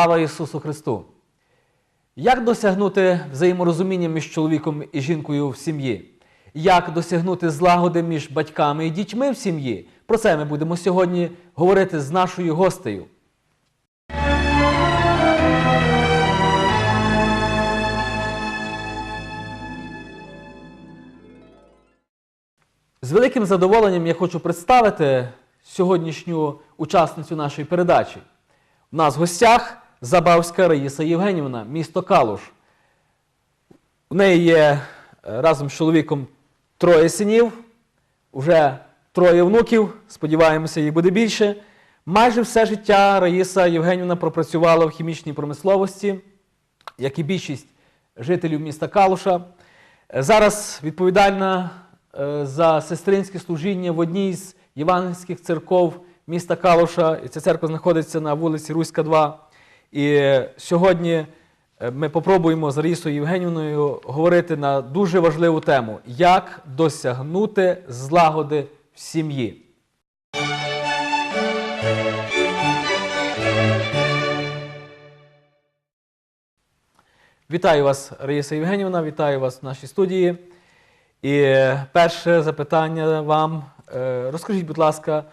Слава Ісусу Христу! Як досягнути взаєморозуміння між чоловіком і жінкою в сім'ї? Як досягнути злагоди між батьками і дітьми в сім'ї? Про це ми будемо сьогодні говорити з нашою гостею. З великим задоволенням я хочу представити сьогоднішню учасницю нашої передачі. У нас в гостях Забавська Раїса Євгенівна, місто Калуш. У неї є е, разом з чоловіком троє синів, вже троє внуків, сподіваємося, їх буде більше. Майже все життя Раїса Євгенівна пропрацювала в хімічній промисловості, як і більшість жителів міста Калуша. Е, Зараз відповідальна е, за сестринське служіння в одній з євангельських церков міста Калуша. Ця церква знаходиться на вулиці Руська, 2. І сьогодні е, ми попробуємо з Раїсою Євгенівною говорити на дуже важливу тему: як досягнути злагоди в сім'ї. Вітаю вас, Раїса Євгенівна, вітаю вас в нашій студії. І е, перше запитання вам. Е, Розкажіть, будь ласка,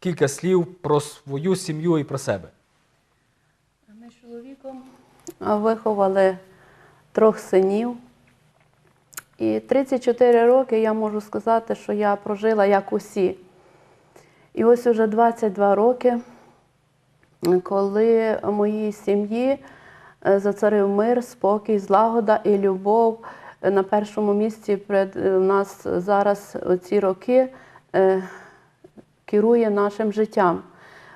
кілька слів про свою сім'ю і про себе. Виховали трьох синів. І 34 роки я можу сказати, що я прожила як усі. І ось уже 22 роки, коли в моїй сім'ї е, зацарив мир, спокій, злагода і любов. Е, На першому місці перед е, у нас зараз ці роки керує нашим життям.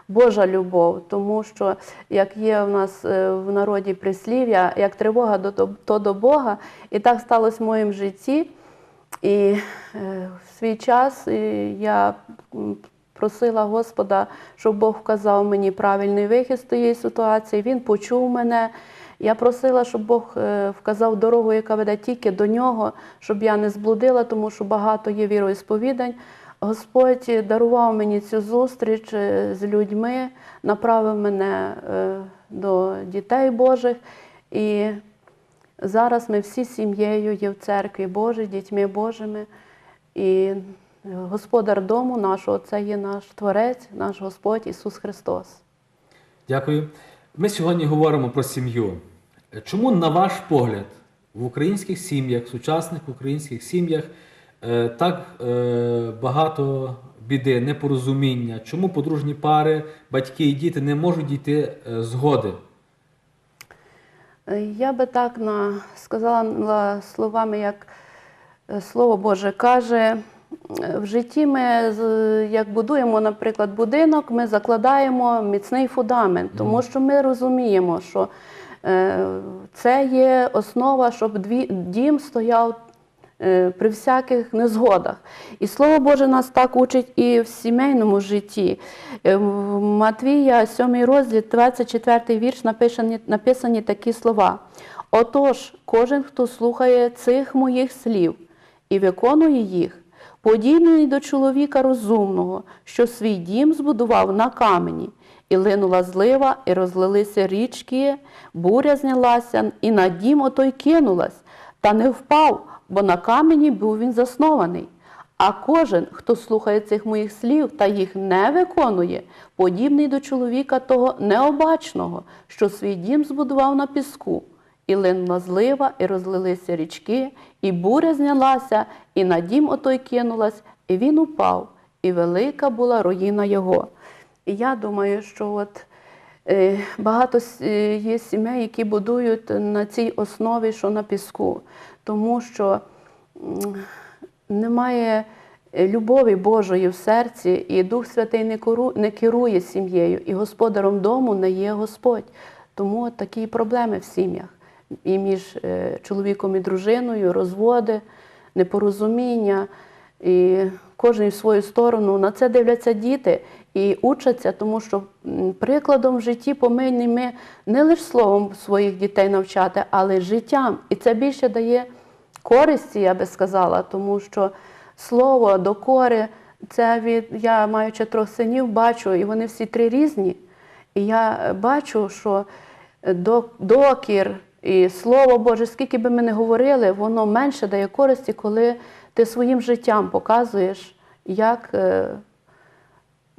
Божа любов, тому що як є в нас е, в народі прислів'я, як тривога то до Бога, і так сталося в моєму житті. І е, в свій час я просила Господа, щоб Бог вказав мені правильний вихід з тієї ситуації. Він почув мене. Я просила, щоб Бог е, вказав дорогу, яка веде тільки до нього, щоб я не зблудила, тому що багато є віроісповідань. Господь дарував мені цю зустріч е, з людьми, направив мене е, до дітей Божих. І зараз ми всі сім'єю є в церкві Божій, дітьми Божими. І господар дому нашого це є наш Творець, наш Господь Ісус Христос. Дякую. Ми сьогодні говоримо про сім'ю. Чому, на ваш погляд, в українських сім'ях, в сучасних українських сім'ях так е, багато біди, непорозуміння? Чому подружні пари, батьки і діти не можуть дійти е, згоди? Е, Я би так на, сказала словами, як е, Слово Боже каже, е, в житті ми, як будуємо, наприклад, будинок, ми закладаємо міцний фундамент, тому що ми розуміємо, що е, це є основа, щоб дім стояв е, при всяких незгодах. І Слово Боже нас так учить і в сімейному житті. Е, В Матвія, 7 розділ, 24 вірш, написані, написані такі слова. Отож, кожен, хто слухає цих моїх слів і виконує їх, подібний до чоловіка розумного, що свій дім збудував на камені. І линула злива, і розлилися річки, буря знялася, і на дім отой кинулась, та не впав, бо на камені був він заснований. А кожен, хто слухає цих моїх слів та їх не виконує, подібний до чоловіка того необачного, що свій дім збудував на піску. І линула злива, і розлилися річки, і буря знялася, і на дім отой кинулась, і він упав, і велика була руїна його. І я думаю, що от е, багато е, є сімей, які будують на цій основі, що на піску, тому що немає е, любові Божої в серці, і Дух Святий не керує сім'єю, і господаром дому не є Господь. Тому такі проблеми в сім'ях. І між е, чоловіком і дружиною, розводи, непорозуміння. І кожен в свою сторону. На це дивляться діти і учаться, тому що прикладом в житті помильним ми не лише словом своїх дітей навчати, але й життям. І це більше дає користі, я би сказала, тому що слово докори, це від я маючи трьох синів, бачу, і вони всі три різні. І я бачу, що докір і Слово Боже, скільки би ми не говорили, воно менше дає користі, коли ти своїм життям показуєш, як е,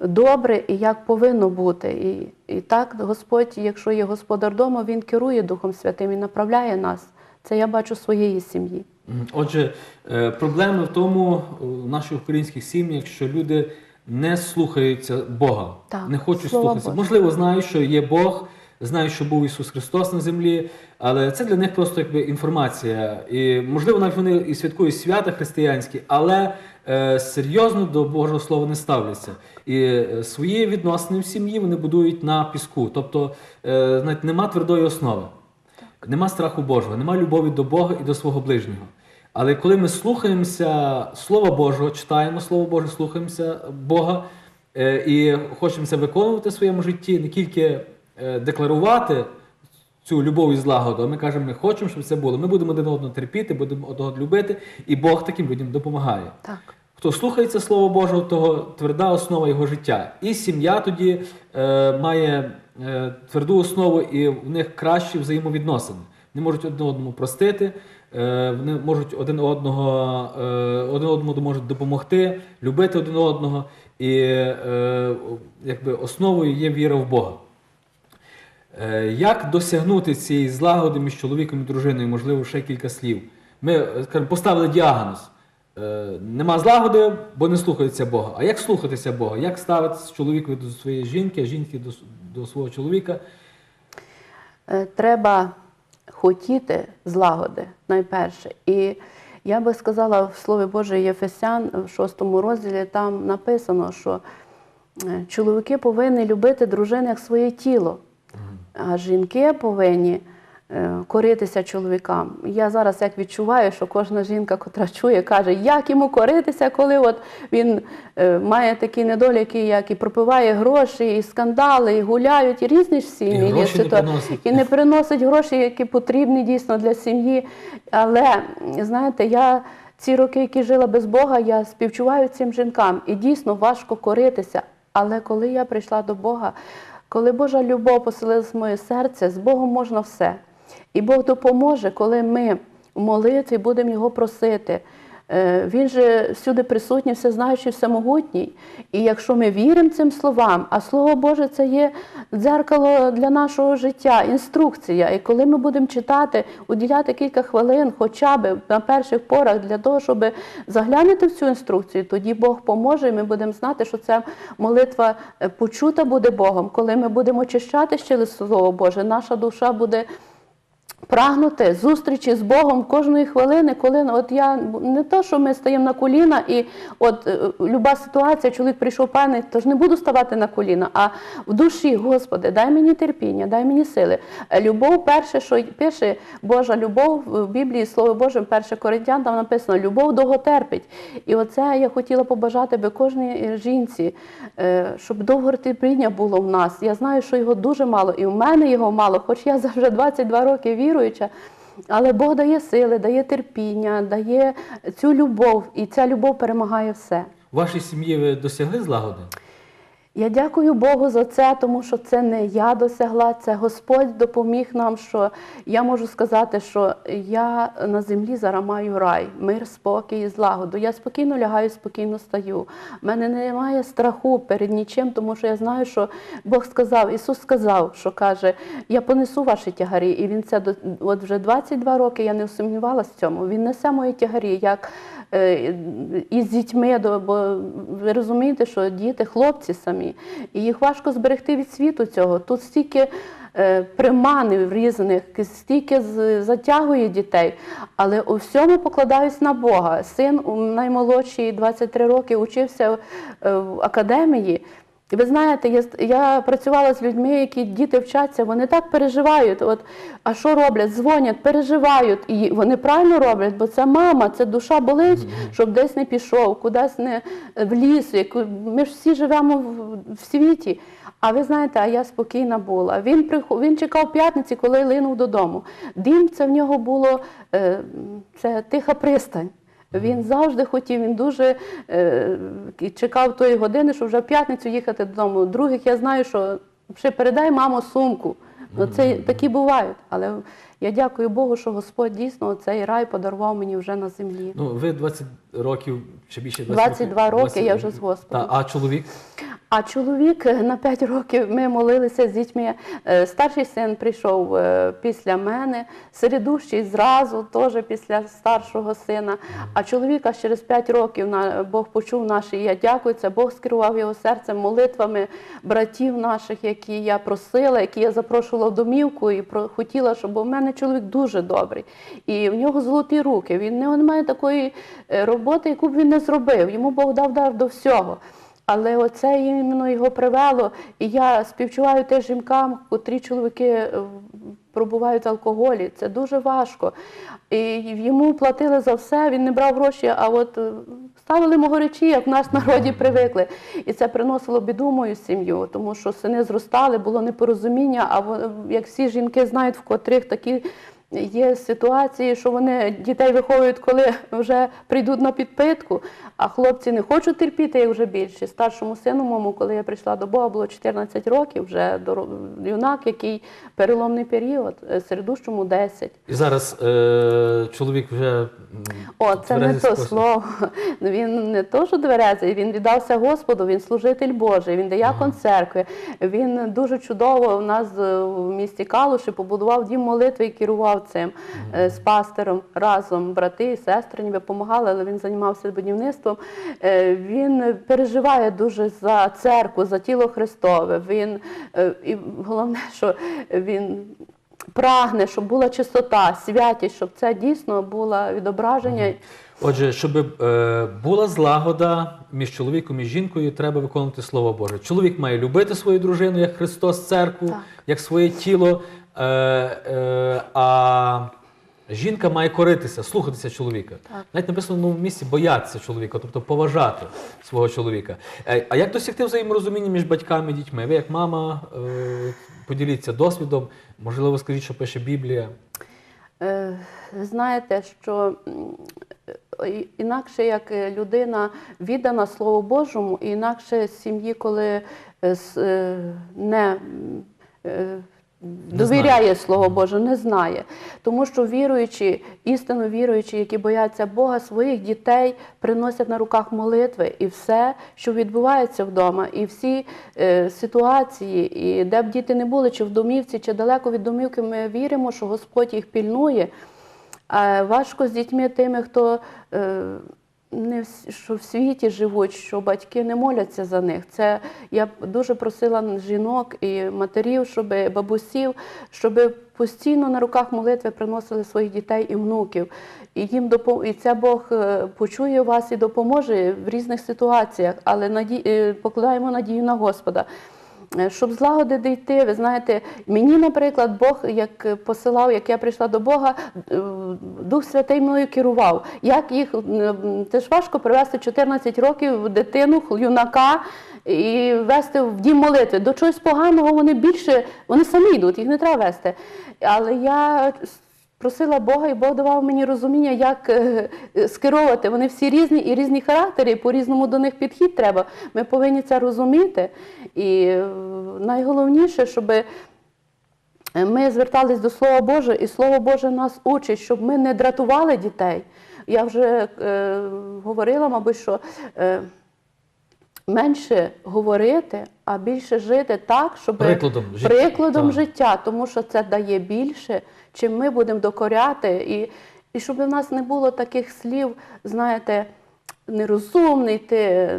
добре і як повинно бути. І, і так Господь, якщо є господар дому, Він керує Духом Святим і направляє нас. Це я бачу своєї сім'ї. Отже, е, проблеми в тому в наших українських сім'ях, що люди не слухаються Бога, Так, не хочуть слухатися. Боже. Можливо, знають, що є Бог, знають, що був Ісус Христос на землі, але це для них просто якби інформація. І можливо, навіть вони і святкують свята християнські, але серйозно до Божого Слова не ставляться. І е, свої відносини в сім'ї вони будують на піску. Тобто, е, знаєте, нема твердої основи. Нема страху Божого, нема любові до Бога і до свого ближнього. Але коли ми слухаємося Слова Божого, читаємо Слово Боже, слухаємося Бога е, і хочемо це виконувати в своєму житті, не тільки е, декларувати цю любов і злагоду, а ми кажемо, ми хочемо, щоб це було. Ми будемо один одного терпіти, будемо одного любити, і Бог таким людям допомагає. Так. Хто слухається Слова Божого, того тверда основа його життя. І сім'я тоді е, має е, тверду основу, і в них кращі взаємовідносини. Вони можуть один одному простити, е, вони можуть один одного, е, один одному можуть допомогти, любити один одного. І е, якби основою є віра в Бога. Е, Як досягнути цієї злагоди між чоловіком і дружиною? Можливо, ще кілька слів. Ми е, поставили діагноз. Е, Нема злагоди, бо не слухаються Бога. А як слухатися Бога? Як ставитися чоловікові до своєї жінки, а жінки до, до свого чоловіка? Треба хотіти злагоди найперше. І я би сказала в Слові Боже Єфесян в шостому розділі там написано, що чоловіки повинні любити дружин як своє тіло, а жінки повинні е, коритися чоловікам. Я зараз як відчуваю, що кожна жінка, котра чує, каже, як йому коритися, коли от він е, має такі недоліки, як і пропиває гроші, і скандали, і гуляють, і різні ж сім'ї. І є ситуації. і не приносить гроші, які потрібні дійсно для сім'ї. Але знаєте, я ці роки, які жила без Бога, я співчуваю цим жінкам, і дійсно важко коритися. Але коли я прийшла до Бога, коли Божа любов поселилась в моє серце, з Богом можна все. І Бог допоможе, коли ми в молитві будемо Його просити. Е, Він же всюди присутній, всезнаючий, всемогутній. І якщо ми віримо цим словам, а Слово Боже це є дзеркало для нашого життя, інструкція. І коли ми будемо читати, уділяти кілька хвилин, хоча б на перших порах для того, щоб заглянути в цю інструкцію, тоді Бог поможе, і ми будемо знати, що ця молитва е, почута буде Богом. Коли ми будемо очищати ще Слово Боже, наша душа буде прагнути зустрічі з Богом кожної хвилини, коли ну, от я не то, що ми стаємо на коліна, і от е, люба ситуація, чоловік прийшов певний, тож не буду ставати на коліна, а в душі, Господи, дай мені терпіння, дай мені сили. Е, Любов, перше, що пише Божа любов в Біблії, Слово Боже, 1 Коринтян, там написано любов довго терпить. І оце я хотіла побажати би кожній жінці, е, щоб довго терпіння було в нас. Я знаю, що його дуже мало, і в мене його мало, хоч я вже 22 роки віруюча. Але Бог дає сили, дає терпіння, дає цю любов, і ця любов перемагає все. У вашій сім'ї ви досягли злагоди? Я дякую Богу за це, тому що це не я досягла, це Господь допоміг нам. Що я можу сказати, що я на землі зараз маю рай, мир, спокій і злагоду. Я спокійно лягаю, спокійно стаю. У мене немає страху перед нічим, тому що я знаю, що Бог сказав, Ісус сказав, що каже: Я понесу ваші тягарі. І Він це от вже 22 роки я не сумнівалася в цьому. Він несе мої тягарі. як і з дітьми, бо ви розумієте, що діти, хлопці самі, і їх важко зберегти від світу цього. Тут стільки е, приманів різних, стільки затягує дітей, але у всьому покладаюсь на Бога. Син у наймолодший, 23 роки, учився е, в академії. І ви знаєте, я, я працювала з людьми, які діти вчаться, вони так переживають. От, а що роблять? Дзвонять, переживають. І вони правильно роблять, бо це мама, це душа болить, щоб десь не пішов, кудись не в ліс. Ми ж всі живемо в, в світі. А ви знаєте, а я спокійна була. Він приход, він чекав п'ятниці, коли линув додому. Дім це в нього було е, це тиха пристань. Він завжди хотів, він дуже е, чекав тої години, щоб вже в п'ятницю їхати додому. Других я знаю, що ще передай мамо сумку. Ну, це такі бувають. Але я дякую Богу, що Господь дійсно цей рай подарував мені вже на землі. Ну, ви 20 років чи більше 20 22 роки я вже з Господом. Та, а чоловік? А чоловік е, на 5 років ми молилися з дітьми. Е, Старший син прийшов е, після мене, середущий зразу, теж після старшого сина. А чоловіка через 5 років Бог почув наші. Я дякую. Це Бог скерував його серцем молитвами братів наших, які я просила, які я запрошувала в домівку і хотіла, щоб бо в мене чоловік дуже добрий. І в нього золоті руки. Він не немає такої е, роботи, яку б він не зробив. Йому Бог дав дар до всього. Але оце іменно його привело. І я співчуваю теж жінкам, котрі чоловіки е, пробувають алкоголі. Це дуже важко. І йому платили за все, він не брав гроші, а от е, ставили мого речі, як в нас народі привикли. І це приносило біду мою сім'ю, тому що сини зростали, було непорозуміння. А як всі жінки знають, в котрих такі. Є ситуації, що вони дітей виховують, коли вже прийдуть на підпитку, а хлопці не хочуть терпіти, як вже більше. Старшому сину моєму, коли я прийшла до Бога, було 14 років, вже юнак, який переломний період, е, середущому 10. І зараз е, чоловік вже. О, це не то спосіб. слово. Він не то, що тверезий, він віддався Господу, він служитель Божий, він диякон церкви. Він дуже чудово у нас е, в місті Калуші побудував дім молитви і керував цим е, з пастором разом. Брати і сестри ніби допомагали, але він займався будівництвом. Е, Він переживає дуже за церкву, за тіло Христове. Він е, і головне, що він прагне, щоб була чистота, святість, щоб це дійсно було відображення. Отже, щоб е, була злагода між чоловіком і жінкою, треба виконувати Слово Боже. Чоловік має любити свою дружину як Христос, церкву, Так. як своє тіло, е, е, а жінка має коритися, слухатися чоловіка. Так. Навіть написано в новому місці боятися чоловіка, тобто поважати свого чоловіка. Е, а як досягти взаєморозуміння між батьками і дітьми? Ви як мама е, поділіться досвідом, можливо, скажіть, що пише Біблія. Е, Ви знаєте, що інакше як е, людина віддана Слову Божому, і інакше з сім'ї, коли е, е, не довіряє Слово Боже, не знає. Тому що віруючі, істинно віруючі, які бояться Бога, своїх дітей приносять на руках молитви і все, що відбувається вдома, і всі е, ситуації, і де б діти не були, чи в домівці, чи далеко від домівки, ми віримо, що Господь їх пільнує. А важко з дітьми тими, хто е, не в, що в світі живуть, що батьки не моляться за них. Це я дуже просила жінок і матерів, щоб бабусів, щоб постійно на руках молитви приносили своїх дітей і внуків. І їм допом... і це Бог е, почує вас і допоможе в різних ситуаціях, але наді... е, покладаємо надію на Господа. Е, Щоб злагодити йти, ви знаєте, мені, наприклад, Бог як посилав, як я прийшла до Бога, е, Дух Святий мною керував. Як їх це ж важко привести 14 років дитину, юнака і вести в дім молитви. До чогось поганого вони більше, вони самі йдуть, їх не треба вести. Але я просила Бога, і Бог давав мені розуміння, як е, е, скеровувати. Вони всі різні і різні характери, і по-різному до них підхід треба. Ми повинні це розуміти. І е, найголовніше, щоб ми звертались до Слова Божого, і Слово Боже нас учить, щоб ми не дратували дітей. Я вже е, говорила, мабуть, що е, менше говорити, а більше жити так, щоб Прикладом життя. прикладом життя, тому що це дає більше, чим ми будемо докоряти. І, і щоб у нас не було таких слів, знаєте, нерозумний, ти,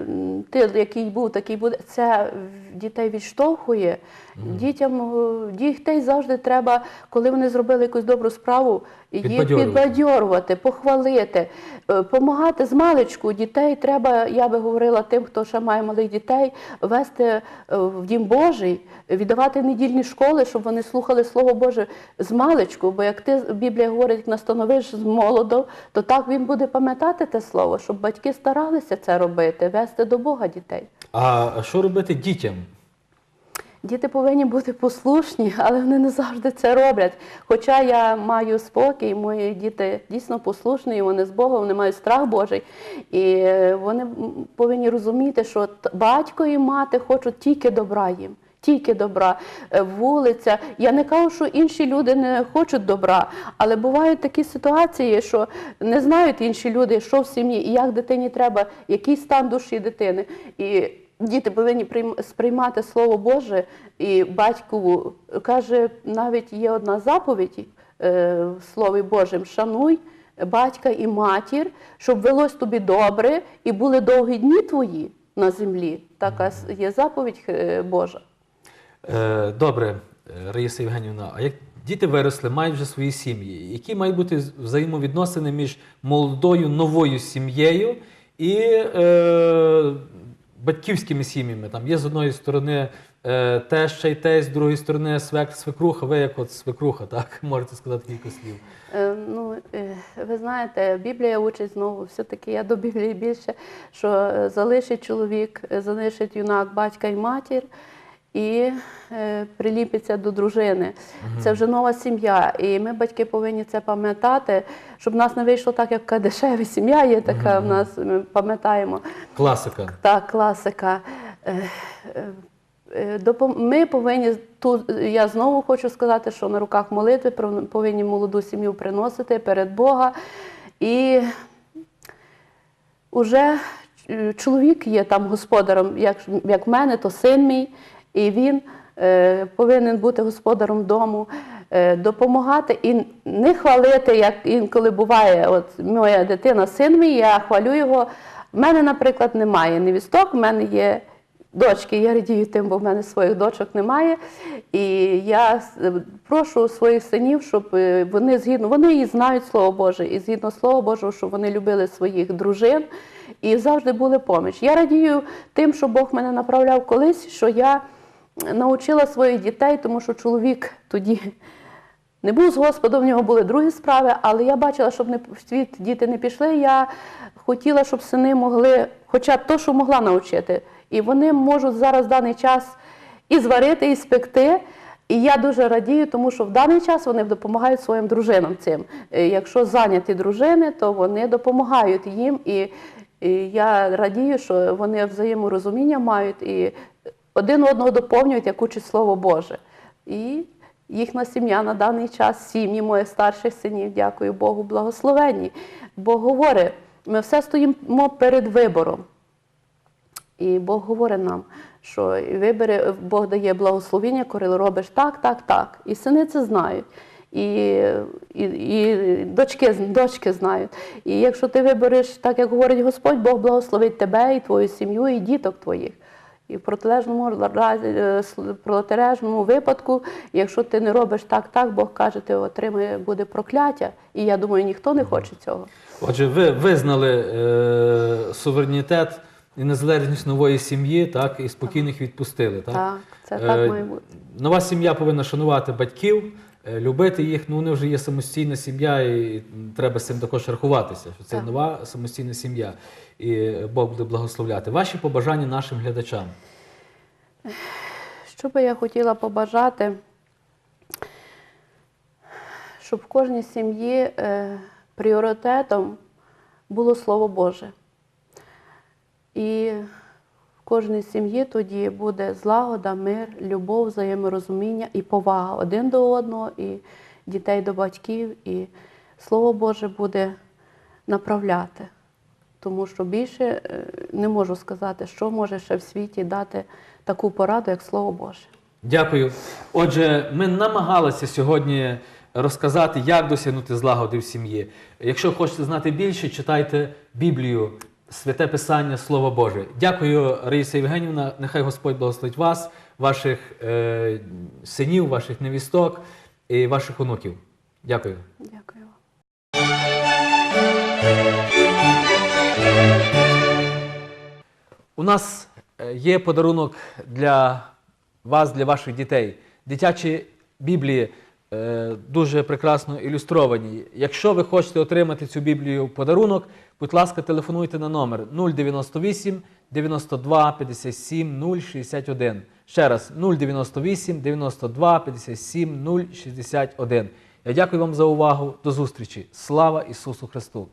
ти який був, такий буде. Це дітей відштовхує. Дітям е, дітей завжди треба, коли вони зробили якусь добру справу, їх Підбадьорювати. підбадьорувати, похвалити, допомагати з маличку. Дітей треба, я би говорила тим, хто ще має малих дітей, вести е, в дім Божий, віддавати недільні школи, щоб вони слухали Слово Боже з маличку. Бо як ти Біблія говорить, як настановиш з молоду, то так він буде пам'ятати те слово, щоб батьки старалися це робити, вести до Бога дітей. А що робити дітям? Діти повинні бути послушні, але вони не завжди це роблять. Хоча я маю спокій, мої діти дійсно послушні, вони з Богом, вони мають страх Божий. І е, вони повинні розуміти, що батько і мати хочуть тільки добра їм. Тільки добра, Е, вулиця. Я не кажу, що інші люди не хочуть добра, але бувають такі ситуації, що не знають інші люди, що в сім'ї і як дитині треба, який стан душі дитини. І діти повинні сприймати Слово Боже і батькову каже, навіть є одна заповідь е, в Слові Божому: шануй батька і матір, щоб велось тобі добре і були довгі дні твої на землі. Така є заповідь е, Божа. Е, Добре, Раїса Євгенівна, а як діти виросли, мають вже свої сім'ї, які мають бути взаємовідносини між молодою новою сім'єю і батьківськими сім'ями? Там є з одної сторони е, теща й тесть, з другої сторони свек, свекруха, ви як от свекруха, так? Можете сказати кілька слів. Е, Ну, е, ви знаєте, Біблія учить знову, все-таки я до Біблії більше, що е, залишить чоловік, е, залишить юнак батька і матір і е, приліпиться до дружини. Це вже нова сім'я. І ми, батьки, повинні це пам'ятати, щоб в нас не вийшло так, як кадешева сім'я є така в нас, ми пам'ятаємо. Класика. Так, класика. Е, е, е, Ми повинні тут, я знову хочу сказати, що на руках молитви повинні молоду сім'ю приносити перед Бога. І вже е, чоловік є там господарем, як, як в мене, то син мій, і він е, повинен бути господарем дому, е, допомагати і не хвалити, як інколи буває. От моя дитина, син мій, я хвалю його. В мене, наприклад, немає невісток, в мене є дочки. Я радію тим, бо в мене своїх дочок немає. І я прошу своїх синів, щоб е, вони згідно, вони і знають Слово Боже, і згідно Слова Божого, щоб вони любили своїх дружин і завжди були поміч. Я радію тим, що Бог мене направляв колись, що я навчила своїх дітей, тому що чоловік тоді не був з Господом, в нього були другі справи, але я бачила, щоб в світ діти не пішли. Я хотіла, щоб сини могли, хоча б то, що могла навчити. І вони можуть зараз в даний час і зварити, і спекти. І я дуже радію, тому що в даний час вони допомагають своїм дружинам цим. Е, Якщо зайняті дружини, то вони допомагають їм. І я радію, що вони взаєморозуміння мають і один одного доповнюють, як учить Слово Боже. І їхня сім'я на даний час, сім'ї моїх старших синів, дякую Богу, благословенні. Бог говорить, ми все стоїмо перед вибором. І Бог говорить нам, що і вибери, Бог дає благословіння, коли робиш так, так, так. І сини це знають. І, і, і дочки, дочки знають. І якщо ти вибереш, так як говорить Господь, Бог благословить тебе і твою сім'ю, і діток твоїх. І в протилежному разі, е, протилежному випадку, якщо ти не робиш так, так, Бог каже, ти отримає буде прокляття. І я думаю, ніхто не хоче цього. Отже, ви визнали е, суверенітет і незалежність нової сім'ї, так, і спокійно їх відпустили. Так, Так, це Е, так має бути. Нова сім'я повинна шанувати батьків, е, любити їх. Ну, вони вже є самостійна сім'я, і треба з цим також рахуватися, що це Так. нова самостійна сім'я. І Бог буде благословляти. Ваші побажання нашим глядачам. Що би я хотіла побажати, щоб в кожній сім'ї е, пріоритетом було Слово Боже. І в кожній сім'ї тоді буде злагода, мир, любов, взаєморозуміння і повага один до одного, і дітей до батьків, і Слово Боже буде направляти. Тому що більше е, не можу сказати, що може ще в світі дати таку пораду, як Слово Боже. Дякую. Отже, ми намагалися сьогодні розказати, як досягнути злагоди в сім'ї. Якщо хочете знати більше, читайте Біблію, Святе Писання, Слово Боже. Дякую, Раїса Євгенівна. Нехай Господь благословить вас, ваших е, синів, ваших невісток і ваших онуків. Дякую. Дякую У нас е, є подарунок для вас, для ваших дітей. Дитячі Біблії е, дуже прекрасно ілюстровані. Якщо ви хочете отримати цю Біблію в подарунок, будь ласка, телефонуйте на номер 098 92 57 061. Ще раз 098 92 57 061. Я дякую вам за увагу. До зустрічі. Слава Ісусу Христу!